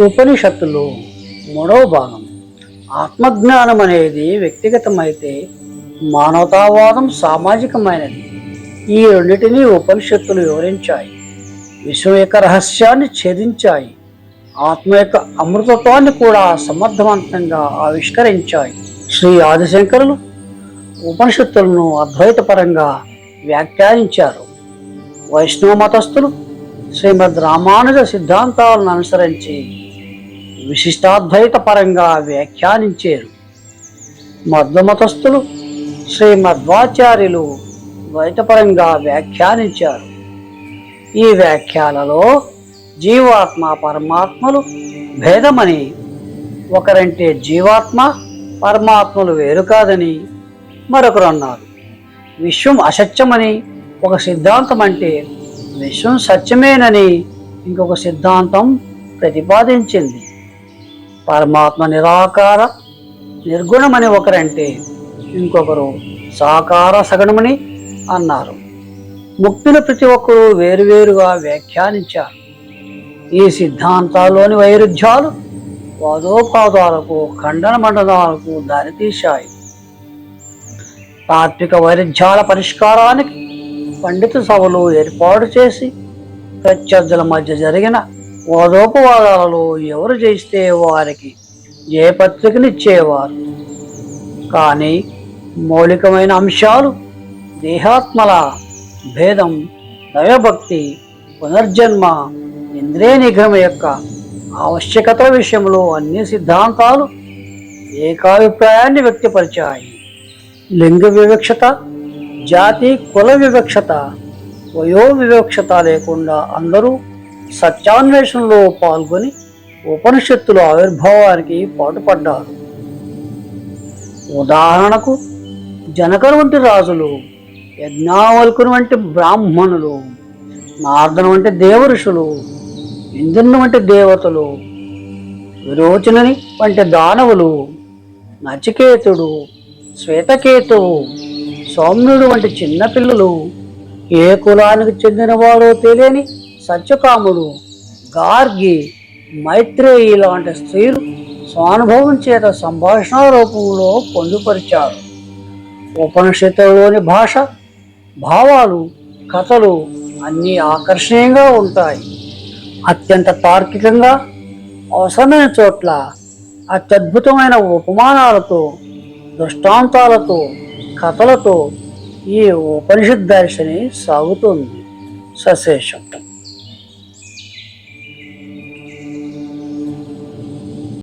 ఉపనిషత్తులు మూడవ భాగం. ఆత్మజ్ఞానం అనేది వ్యక్తిగతమైతే మానవతావాదం సామాజికమైనది. ఈ రెండింటినీ ఉపనిషత్తులు వివరించాయి. విశ్వం యొక్క రహస్యాన్ని ఛేదించాయి. ఆత్మ యొక్క అమృతత్వాన్ని కూడా సమర్థవంతంగా ఆవిష్కరించాయి. శ్రీ ఆదిశంకరులు ఉపనిషత్తులను అద్వైతపరంగా వ్యాఖ్యానించారు. వైష్ణవ మతస్థులు శ్రీమద్ రామానుజ సిద్ధాంతాలను అనుసరించి విశిష్టాద్వైత పరంగా వ్యాఖ్యానించారు. మధ్వమతస్థులు శ్రీమధ్వాచార్యులు ద్వైతపరంగా వ్యాఖ్యానించారు. ఈ వ్యాఖ్యాలలో జీవాత్మ పరమాత్మలు భేదమని ఒకరంటే జీవాత్మ పరమాత్మలు వేరు కాదని మరొకరు అన్నారు విశ్వం అసత్యమని ఒక సిద్ధాంతం అంటే విశ్వం సత్యమేనని ఇంకొక సిద్ధాంతం ప్రతిపాదించింది. పరమాత్మ నిరాకార నిర్గుణమని ఒకరంటే ఇంకొకరు సాకార సగణమని అన్నారు. ముక్తిని ప్రతి ఒక్కరూ వేరువేరుగా వ్యాఖ్యానించారు. ఈ సిద్ధాంతాల్లోని వైరుధ్యాలు వాదోపాదాలకు ఖండన మండలాలకు దారితీశాయి. తాత్విక వైరుధ్యాల పరిష్కారానికి పండిత సభలు ఏర్పాటు చేసి ప్రత్యర్థుల మధ్య జరిగిన వాదోపవాదాలలో ఎవరు జయిస్తే వారికి జయపత్రికనిచ్చేవారు కానీ మౌలికమైన అంశాలు దేహాత్మల భేదం దైవభక్తి పునర్జన్మ ఇంద్రియ నిగ్రహం యొక్క ఆవశ్యకత విషయంలో అన్ని సిద్ధాంతాలు ఏకాభిప్రాయాన్ని వ్యక్తపరిచాయి. లింగ వివక్షత జాతి కుల వివక్షత వయో వివక్షత లేకుండా అందరూ సత్యాన్వేషణలో పాల్గొని ఉపనిషత్తుల ఆవిర్భావానికి పాటుపడ్డారు. ఉదాహరణకు జనకరు వంటి రాజులు యజ్ఞావల్కుని వంటి బ్రాహ్మణులు నారదుని వంటి దేవఋషులు ఇంద్రుని వంటి దేవతలు విరోచనని వంటి దానవులు నచికేతుడు శ్వేతకేతువు సౌమ్యుడు వంటి చిన్నపిల్లలు ఏ కులానికి చెందినవాడో తెలియని సత్యకాముడు గార్గి మైత్రేయి లాంటి స్త్రీలు స్వానుభవం చేత సంభాషణ రూపంలో పొందుపరిచారు. ఉపనిషత్తులోని భాష భావాలు కథలు అన్నీ ఆకర్షణీయంగా ఉంటాయి. అత్యంత తార్కికంగా అవసరమైన చోట్ల అత్యద్భుతమైన ఉపమానాలతో దృష్టాంతాలతో కథలతో ఈ ఉపనిషత్ దర్శని సాగుతుంది. సశేషం.